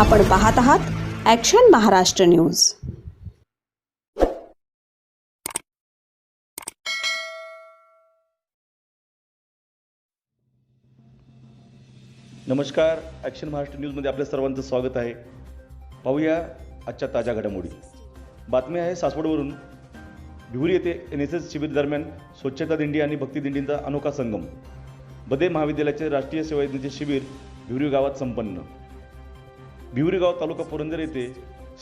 आपण पाहत आहात ॲक्शन महाराष्ट्र न्यूज नमस्कार. ॲक्शन महाराष्ट्र न्यूजमध्ये आपल्या सर्वांचं स्वागत आहे. पाहूया आजच्या ताज्या घडामोडी. बातमी आहे सासवडवरून. भिवरी येथे एन एस एस शिबिर दरम्यान स्वच्छता दिंडी आणि भक्ती दिंडींचा अनोखा संगम. बदे महाविद्यालयाचे राष्ट्रीय सेवा योजनेचे शिबिर भिवरी गावात संपन्न. भिवरीगाव तालुका पुरंदर येथे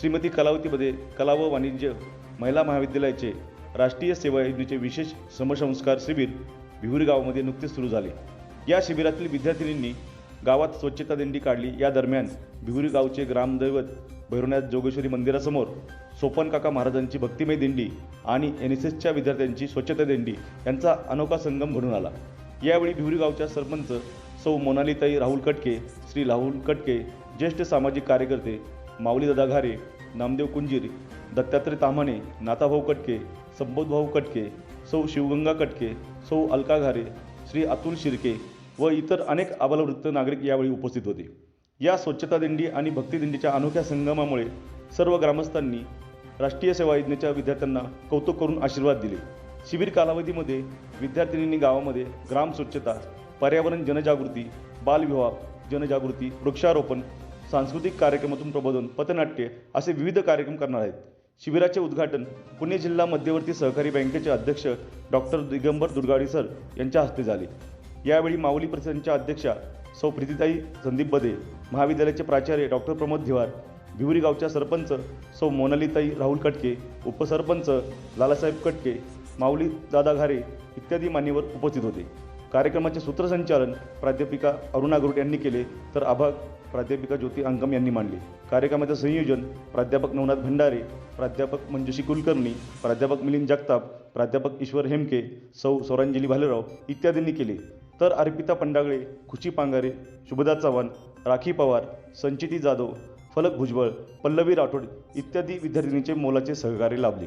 श्रीमती कलावतीमध्ये कला व वाणिज्य महिला महाविद्यालयाचे राष्ट्रीय सेवा योजनेचे विशेष समसंस्कार शिबिर भिवरीगावमध्ये नुकतेच सुरू झाले. या शिबिरातील विद्यार्थिनींनी गावात स्वच्छता दिंडी काढली. या दरम्यान भिवरी गावचे ग्रामदैवत भैरवनाथ जोगेश्वरी मंदिरासमोर सोपन काका महाराजांची भक्तिमय दिंडी आणि एन एस एसच्या विद्यार्थ्यांची स्वच्छता दिंडी यांचा अनोखा संगम घडून आला. यावेळी भिवरी गावच्या सरपंच सौ मोनालीताई राहुल कटके श्री राहुल कटके ज्येष्ठ सामाजिक कार्यकर्ते माऊलीदादा घारे नामदेव कुंजीर दत्तात्रय ताम्हाणे नाथाभाऊ कटके संबोधभाऊ कटके सौ शिवगंगा कटके सौ अलका घारे श्री अतुल शिर्के व इतर अनेक आबालवृत्त नागरिक यावेळी उपस्थित होते. या स्वच्छता दिंडी आणि भक्तिदिंडीच्या अनोख्या संगमामुळे सर्व ग्रामस्थांनी राष्ट्रीय सेवा योजनेच्या विद्यार्थ्यांना कौतुक करून आशीर्वाद दिले. शिबिर कालावधीमध्ये विद्यार्थिनींनी गावामध्ये ग्राम स्वच्छता पर्यावरण जनजागृती बालविवाह जनजागृती वृक्षारोपण सांस्कृतिक कार्यक्रमातून प्रबोधन पथनाट्य असे विविध कार्यक्रम करणार आहेत. शिबिराचे उद्घाटन पुणे जिल्हा मध्यवर्ती सहकारी बँकेचे अध्यक्ष डॉक्टर दिगंबर दुर्गाडी सर यांच्या हस्ते झाले. यावेळी माऊली परिषदेच्या अध्यक्षा सौ प्रीतीताई संदीप बदे महाविद्यालयाचे प्राचार्य डॉक्टर प्रमोद धिवार भिवरी गावच्या सरपंच सौ मोनालीताई राहुल कटके उपसरपंच लालासाहेब कटके माऊली दादा घारे इत्यादी मान्यवर उपस्थित होते. कार्यक्रमाचे सूत्रसंचालन प्राध्यापिका अरुणा गुरुट यांनी केले तर आभाग प्राध्यापिका ज्योती अंकम यांनी मांडले. कार्यक्रमाचे संयोजन प्राध्यापक नवनाथ भंडारे प्राध्यापक मंजुषी कुलकर्णी प्राध्यापक मिलिंद जगताप प्राध्यापक ईश्वर हेमके सौ सौरांजली भालेराव इत्यादींनी केले. तर अर्पिता पंडागळे खुशी पांगारे शुभदा चव्हाण राखी पवार संचिती जाधव फलक भुजबळ पल्लवी राठोड इत्यादी विद्यार्थिनींचे मोलाचे सहकार्य लाभले.